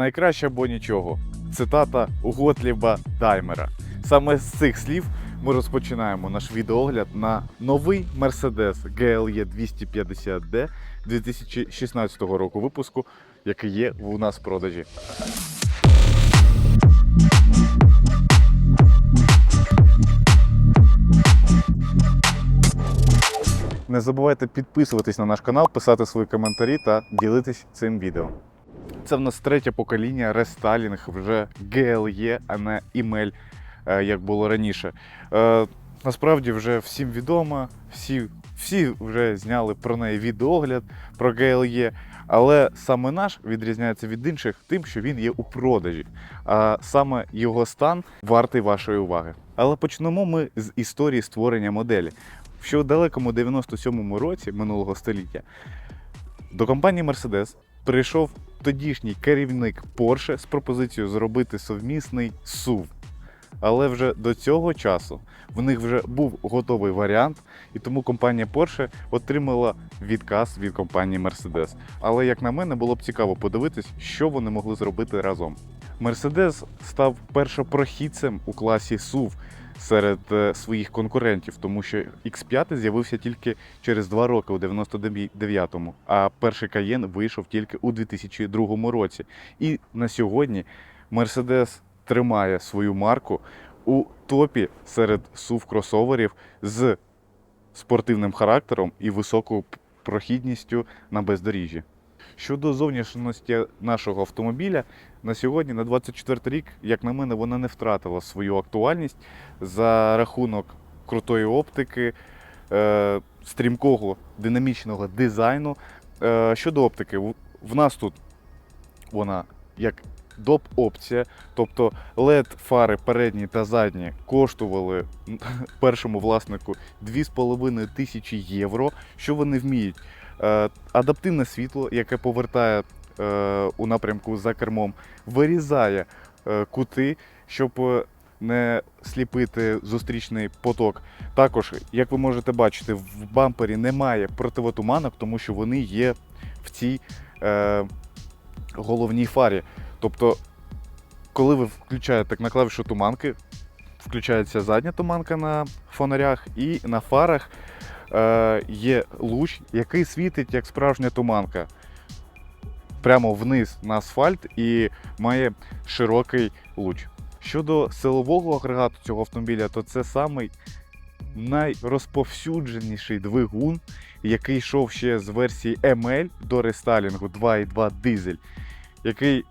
найкраще або нічого. Цитата Готліба Даймера. Саме з цих слів ми розпочинаємо наш відеогляд на новий Mercedes GLE 250D 2016 року випуску, який є у нас в продажі. Не забувайте підписуватись на наш канал, писати свої коментарі та ділитись цим відео. Це в нас третє покоління рестайлінг, вже GLE, а не імель, е, як було раніше. Е, Насправді вже всім відомо, всі, всі вже зняли про неї відеогляд про GLE, але саме наш відрізняється від інших тим, що він є у продажі, а саме його стан вартий вашої уваги. Але почнемо ми з історії створення моделі. Ще у далекому 97-му році минулого століття до компанії Mercedes прийшов тодішній керівник Porsche з пропозицією зробити совмісний SUV. Але вже до цього часу в них вже був готовий варіант, і тому компанія Porsche отримала відказ від компанії Mercedes. Але як на мене, було б цікаво подивитись, що вони могли зробити разом. Mercedes став першопрохідцем у класі SUV серед е, своїх конкурентів, тому що X5 з'явився тільки через два роки у 99-му, а перший Cayenne вийшов тільки у 2002 році. І на сьогодні Mercedes тримає свою марку у топі серед SUV кросоверів з спортивним характером і високою прохідністю на бездоріжжі. Щодо зовнішності нашого автомобіля, на сьогодні, на 24 рік, як на мене, вона не втратила свою актуальність за рахунок крутої оптики, е, стрімкого динамічного дизайну. Е, щодо оптики, в- нас тут вона як доп опція, тобто led фари передні та задні коштували першому власнику 2,5 тисячі євро. Що вони вміють? Е, адаптивне світло, яке повертає у напрямку за кермом, вирізає е, кути, щоб е, не сліпити зустрічний поток. Також, як ви можете бачити, в бампері немає противотуманок, тому що вони є в цій е, головній фарі. Тобто, коли ви включаєте на клавішу туманки, включається задня туманка на фонарях, і на фарах е, є луч, який світить як справжня туманка. Прямо вниз на асфальт і має широкий луч. Щодо силового агрегату цього автомобіля, то це самий найрозповсюдженіший двигун, який йшов ще з версії ML до рестайлінгу 2.2 дизель, який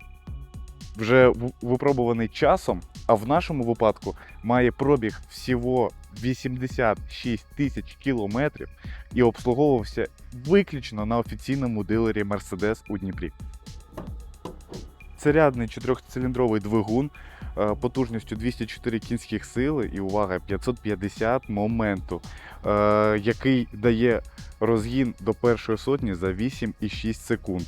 вже випробуваний часом, а в нашому випадку має пробіг всього 86 тисяч кілометрів і обслуговувався виключно на офіційному дилері Mercedes у Дніпрі. Це рядний чотирьохциліндровий двигун е, потужністю 204 кінських сили і увага 550 моменту, е, який дає розгін до першої сотні за 8,6 секунд.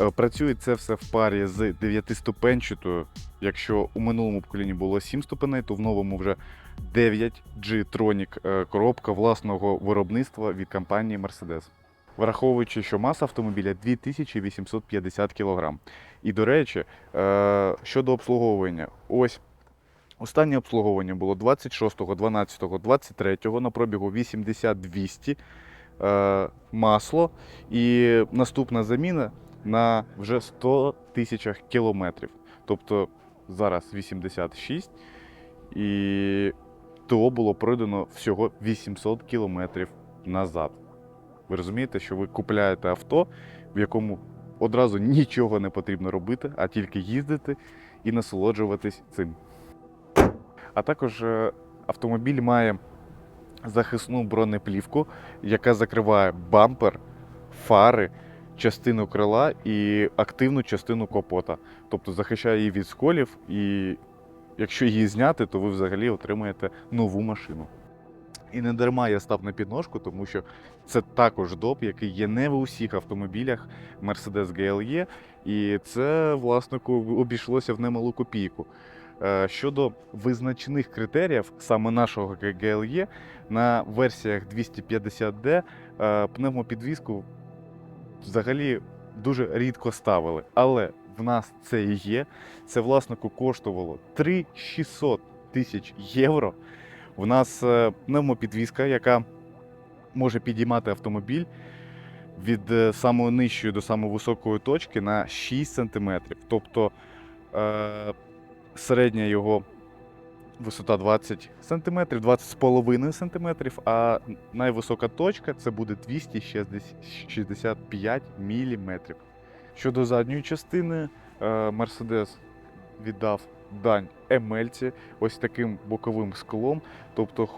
Е, Працює це все в парі з 9-ступенчатою. Якщо у минулому поколінні було 7 ступеней, то в новому вже 9 G-Tronic е, коробка власного виробництва від компанії Mercedes. Враховуючи, що маса автомобіля 2850 кг. І до речі, е, щодо обслуговування, ось останнє обслуговування було 26, 12, 23 на пробігу 80-200 е, масло. І наступна заміна на вже 100 тисячах кілометрів. Тобто зараз 86 і ТО було пройдено всього 800 кілометрів назад. Ви розумієте, що ви купляєте авто, в якому одразу нічого не потрібно робити, а тільки їздити і насолоджуватись цим. А також е, автомобіль має захисну бронеплівку, яка закриває бампер, фари, частину крила і активну частину капота. Тобто захищає її від сколів, і якщо її зняти, то ви взагалі отримаєте нову машину. І не дарма я став на підножку, тому що це також доп, який є не в усіх автомобілях Mercedes GLE, і це власнику обійшлося в немалу копійку. Е, Щодо визначних критеріїв саме нашого GLE, на версіях 250D е, пневмопідвізку взагалі дуже рідко ставили. Але в нас це і є. Це власнику коштувало 3600 тисяч євро. В нас е, пневмопідвізка, яка може підіймати автомобіль від е, самої нижчої до самої високої точки на 6 см. Тобто е, середня його висота 20 см, 20,5 см, а найвисока точка це буде 265 мм. Щодо задньої частини, е, Mercedes віддав дань емельці ось таким боковим склом. Тобто,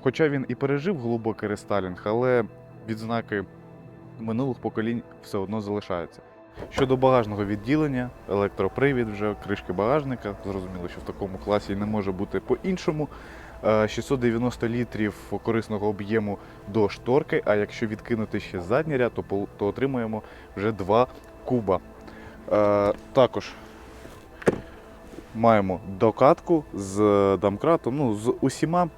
хоча він і пережив глибокий рестайлінг, але відзнаки минулих поколінь все одно залишаються. Щодо багажного відділення, електропривід вже кришки багажника. Зрозуміло, що в такому класі не може бути по-іншому. Е, 690 літрів корисного об'єму до шторки, а якщо відкинути ще задній ряд, то, то отримаємо вже 2 куба. Е, Також маємо докатку з домкратом, ну, з усіма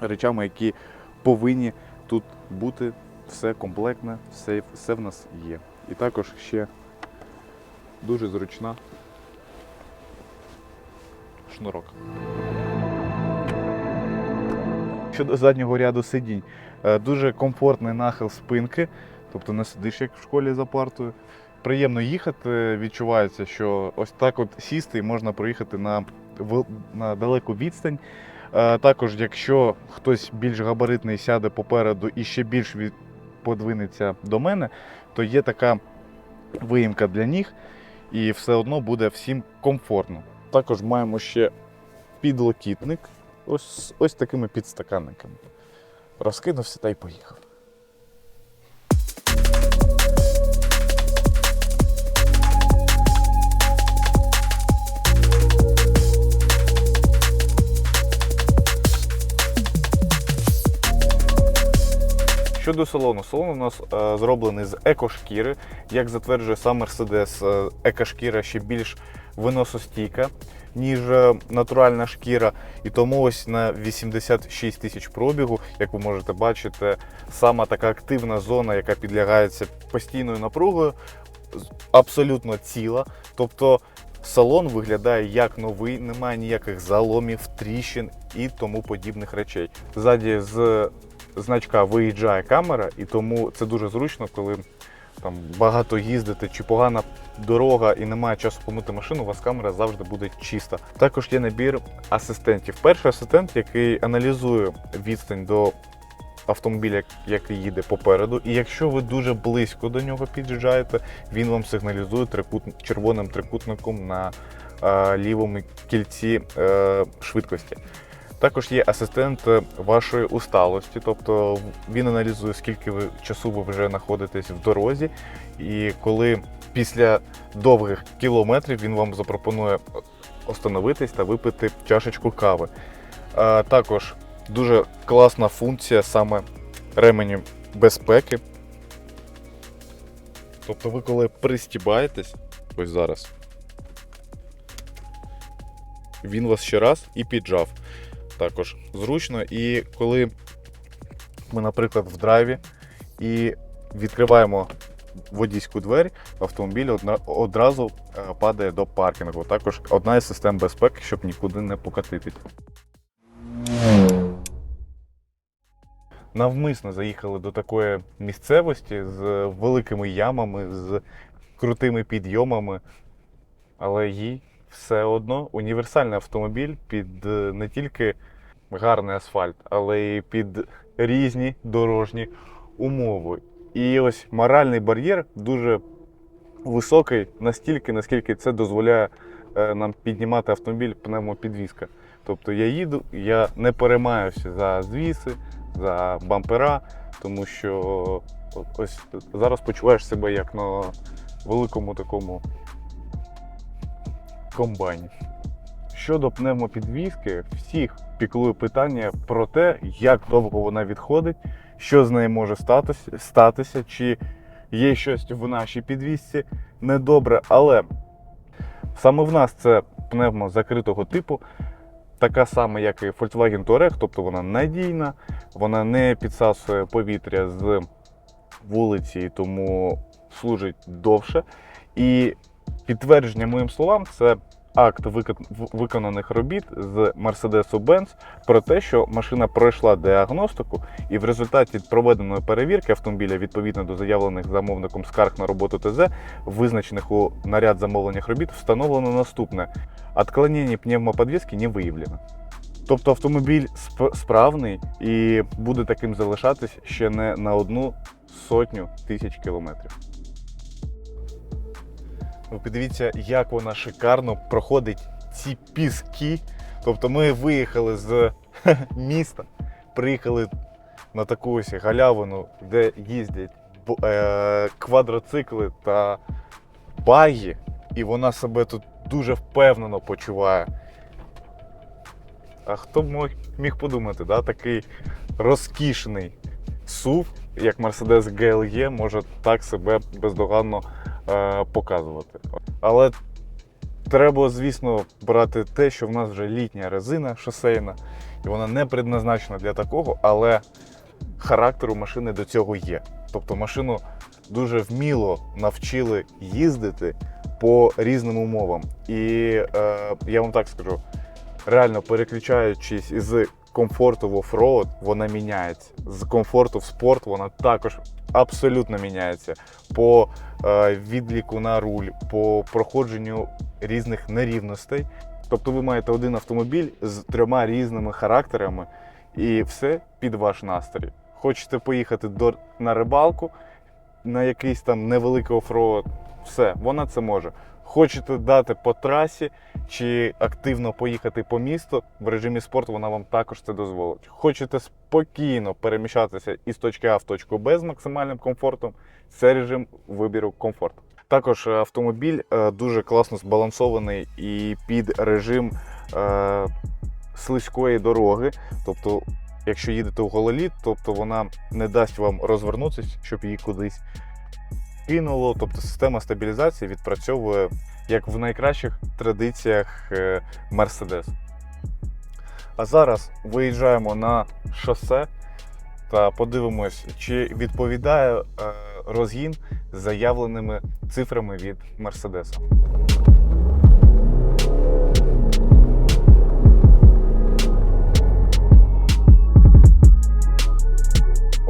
речами, які повинні тут бути. Все комплектне, все, все в нас є. І також ще дуже зручна шнурок. Щодо заднього ряду сидінь, е, дуже комфортний нахил спинки, тобто не сидиш як в школі за партою. Приємно їхати, відчувається, що ось так от сісти і можна проїхати на, на далеку відстань. Е, Також, якщо хтось більш габаритний сяде попереду і ще більш від, подвинеться до мене, то є така виїмка для ніг, і все одно буде всім комфортно. Також маємо ще підлокітник, ось, ось такими підстаканниками. Розкинувся та й поїхав. Щодо салону, салон у нас е, зроблений з екошкіри. Як затверджує сам Mercedes, е, екошкіра ще більш виносостійка, ніж е, натуральна шкіра. І тому ось на 86 тисяч пробігу, як ви можете бачити, сама така активна зона, яка підлягається постійною напругою, абсолютно ціла. Тобто салон виглядає як новий, немає ніяких заломів, тріщин і тому подібних речей. Ззаді з значка виїжджає камера, і тому це дуже зручно, коли там багато їздите чи погана дорога і немає часу помити машину, у вас камера завжди буде чиста. Також є набір асистентів. Перший асистент, який аналізує відстань до автомобіля, який їде попереду. І якщо ви дуже близько до нього під'їжджаєте, він вам сигналізує трикут... червоним трикутником на е, лівому кільці е, швидкості. Також є асистент е, вашої усталості, тобто він аналізує, скільки ви часу ви вже знаходитесь в дорозі, і коли після довгих кілометрів він вам запропонує остановитись та випити чашечку кави. А, також дуже класна функція саме ремені безпеки. Тобто ви коли пристібаєтесь, ось зараз, він вас ще раз і піджав також зручно. І коли ми, наприклад, в драйві і відкриваємо водійську двері, автомобіль одразу е, падає до паркінгу. Також одна із систем безпеки, щоб нікуди не покатитись. Навмисно заїхали до такої місцевості з великими ямами, з крутими підйомами, але їй все одно універсальний автомобіль під е, не тільки гарний асфальт, але й під різні дорожні умови. І ось моральний бар'єр дуже високий, настільки, наскільки це дозволяє е, нам піднімати автомобіль пневмопідвізка. Тобто я їду, я не переймаюся за звіси, за бампера, тому що ось зараз почуваєш себе як на великому такому комбайні. Щодо пневмопідвізки, всіх піклує питання про те, як довго вона відходить, що з нею може статися, чи є щось в нашій підвізці недобре. Але саме в нас це пневмо закритого типу, така сама, як і Volkswagen Touareg, тобто вона надійна, вона не підсасує повітря з вулиці, тому служить довше. І Підтвердження моїм словам, це акт виконаних робіт з Mercedes-Benz про те, що машина пройшла діагностику, і в результаті проведеної перевірки автомобіля відповідно до заявлених замовником скарг на роботу ТЗ, визначених у наряд замовлених робіт, встановлено наступне: отклонення пневмоподвіски не виявлено. Тобто автомобіль сп- справний і буде таким залишатись ще не на одну сотню тисяч кілометрів. Ви подивіться, як вона шикарно проходить ці піски. Тобто ми виїхали з міста, приїхали на таку ось галявину, де їздять е, квадроцикли та баги, і вона себе тут дуже впевнено почуває. А хто міг подумати, да? такий розкішний SUV, як Mercedes GLE, може так себе бездоганно показувати. Але треба, звісно, брати те, що в нас вже літня резина шосейна, і вона не предназначена для такого, але характер у машини до цього є. Тобто машину дуже вміло навчили їздити по різним умовам. І е, я вам так скажу, реально переключаючись із комфорту в оффроуд, вона міняється. З комфорту в спорт вона також абсолютно міняється. По е, відліку на руль, по проходженню різних нерівностей. Тобто ви маєте один автомобіль з трьома різними характерами, і все під ваш настрій. Хочете поїхати до, на рибалку, на якийсь там невеликий оффроуд, все, вона це може. Хочете дати по трасі чи активно поїхати по місту в режимі спорту, вона вам також це дозволить. Хочете спокійно переміщатися із точки А в точку Б з максимальним комфортом, це режим вибіру комфорту. Також е, автомобіль е, дуже класно збалансований і під режим е, слизької дороги. Тобто, якщо їдете у гололід, тобто вона не дасть вам розвернутися, щоб її кудись кинуло. Тобто система стабілізації відпрацьовує як в найкращих традиціях Мерседес. Mercedes. А зараз виїжджаємо на шосе та подивимось, чи відповідає е, розгін заявленими цифрами від Mercedes.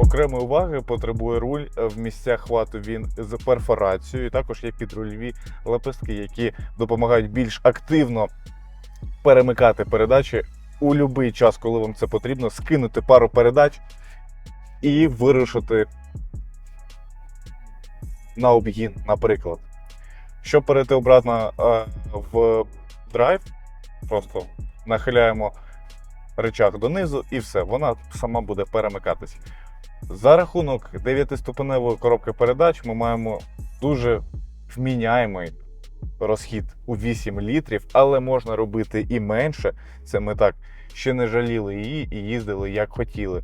Окремої уваги потребує руль е, в місцях хвату. Він з перфорацією. Також є підрульові лепестки, які допомагають більш активно перемикати передачі у будь-який час, коли вам це потрібно, скинути пару передач і вирушити на обгін, наприклад. Щоб перейти обратно е, в драйв, просто нахиляємо рычаг донизу і все, вона сама буде перемикатись. За рахунок 9-ступеневої коробки передач ми маємо дуже вміняємий розхід у 8 літрів, але можна робити і менше. Це ми так ще не жаліли її і їздили як хотіли.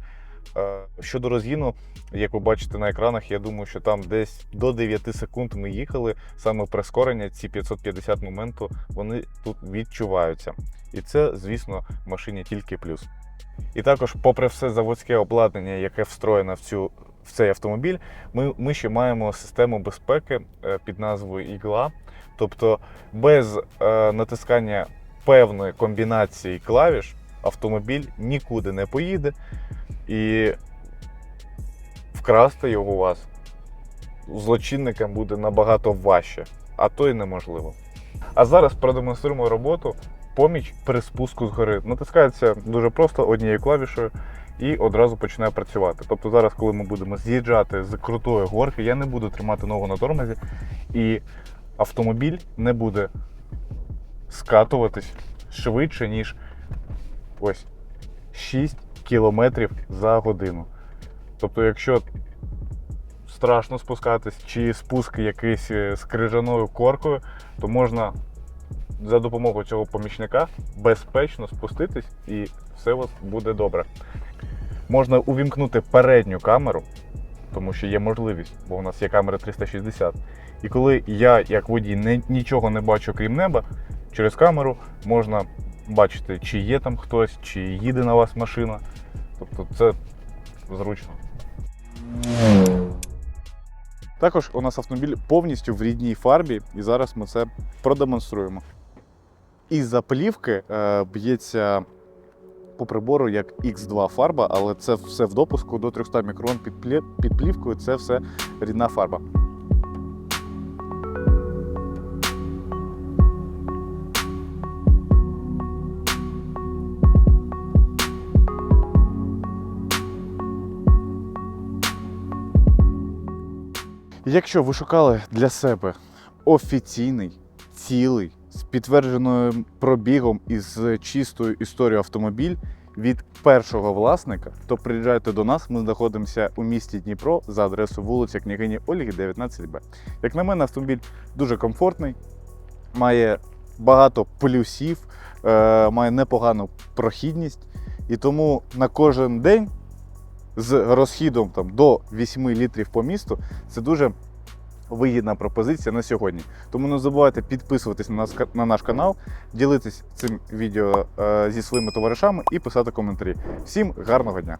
Е, Щодо розгіну, як ви бачите на екранах, я думаю, що там десь до 9 секунд ми їхали. Саме прискорення, ці 550 моменту, вони тут відчуваються. І це, звісно, в машині тільки плюс. І також, попри все заводське обладнання, яке встроєно в цю в цей автомобіль, ми, ми ще маємо систему безпеки е, під назвою ігла. Тобто без е, натискання певної комбінації клавіш автомобіль нікуди не поїде і вкрасти його у вас злочинникам буде набагато важче, а то й неможливо. А зараз продемонструємо роботу поміч при спуску згори. Натискається дуже просто однією клавішою і одразу починає працювати. Тобто зараз, коли ми будемо з'їжджати з крутої горки, я не буду тримати ногу на тормозі, і автомобіль не буде скатуватись швидше, ніж ось 6 км за годину. Тобто, якщо страшно спускатись, чи спуск якийсь е, з крижаною коркою, то можна за допомогою цього помічника безпечно спуститись і все у вас буде добре. Можна увімкнути передню камеру, тому що є можливість, бо у нас є камера 360. І коли я, як водій, не, нічого не бачу крім неба, через камеру можна бачити, чи є там хтось, чи їде на вас машина. Тобто це зручно. Також у нас автомобіль повністю в рідній фарбі, і зараз ми це продемонструємо. Із-за плівки е, б'ється по прибору як X2 фарба, але це все в допуску до 300 мікрон під плівкою, це все рідна фарба. Якщо ви шукали для себе офіційний, цілий, з підтвердженим пробігом і з чистою історією автомобіль від першого власника, то приїжджайте до нас. Ми знаходимося у місті Дніпро за адресою вулиця княгині Ольги, 19Б. Як на мене, автомобіль дуже комфортний, має багато плюсів, е, має непогану прохідність, і тому на кожен день з розхідом там, до 8 літрів по місту це дуже вигідна пропозиція на сьогодні. Тому не забувайте підписуватись на, нас, на наш канал, ділитись цим відео е, зі своїми товаришами і писати коментарі. Всім гарного дня!